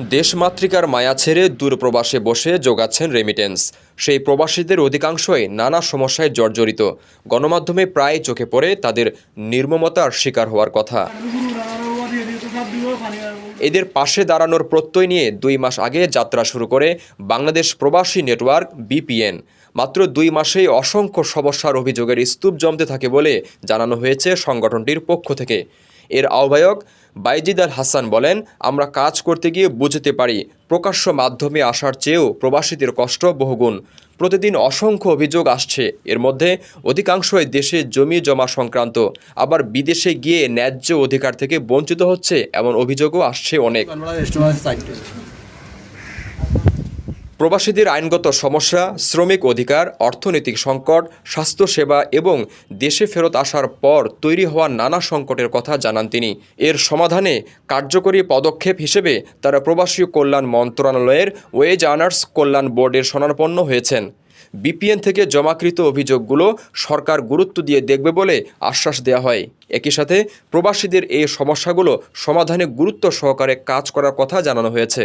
দেশমাতৃকার মায়া ছেড়ে দূরপ্রবাসে বসে যোগাচ্ছেন রেমিটেন্স সেই প্রবাসীদের অধিকাংশই নানা সমস্যায় জর্জরিত। গণমাধ্যমে প্রায় চোখে পড়ে তাদের নির্মমতার শিকার হওয়ার কথা। এদের পাশে দাঁড়ানোর প্রত্যয় নিয়ে দুই মাস আগে যাত্রা শুরু করে বাংলাদেশ প্রবাসী নেটওয়ার্ক বিপিএন। মাত্র দুই মাসেই অসংখ্য সমস্যার অভিযোগের স্তূপ জমতে থাকে বলে জানানো হয়েছে সংগঠনটির পক্ষ থেকে। এর আহ্বায়ক বাইজিদ আল হাসান বলেন, আমরা কাজ করতে গিয়ে বুঝতে পারি, প্রকাশ্য মাধ্যমে আসার চেয়েও প্রবাসীদের কষ্ট বহুগুণ। প্রতিদিন অসংখ্য অভিযোগ আসছে। এর মধ্যে অধিকাংশই দেশে জমি জমা সংক্রান্ত। আবার বিদেশে গিয়ে ন্যায্য অধিকার থেকে বঞ্চিত হচ্ছে, এমন অভিযোগও আসছে অনেক। প্রবাসীদের আইনগত সমস্যা, শ্রমিক অধিকার, অর্থনৈতিক সংকট, স্বাস্থ্যসেবা এবং দেশে ফেরত আসার পর তৈরি হওয়া নানা সংকটের কথা জানান তিনি। এর সমাধানে কার্যকরী পদক্ষেপ হিসেবে তারা প্রবাসী কল্যাণ মন্ত্রণালয়ের ওয়েজ আর্নার্স কল্যাণ বোর্ডের শরণাপন্ন হয়েছেন। বিপিএন থেকে জমাকৃত অভিযোগগুলো সরকার গুরুত্ব দিয়ে দেখবে বলে আশ্বাস দেওয়া হয়। একই সাথে প্রবাসীদের এই সমস্যাগুলো সমাধানে গুরুত্ব সহকারে কাজ করার কথা জানানো হয়েছে।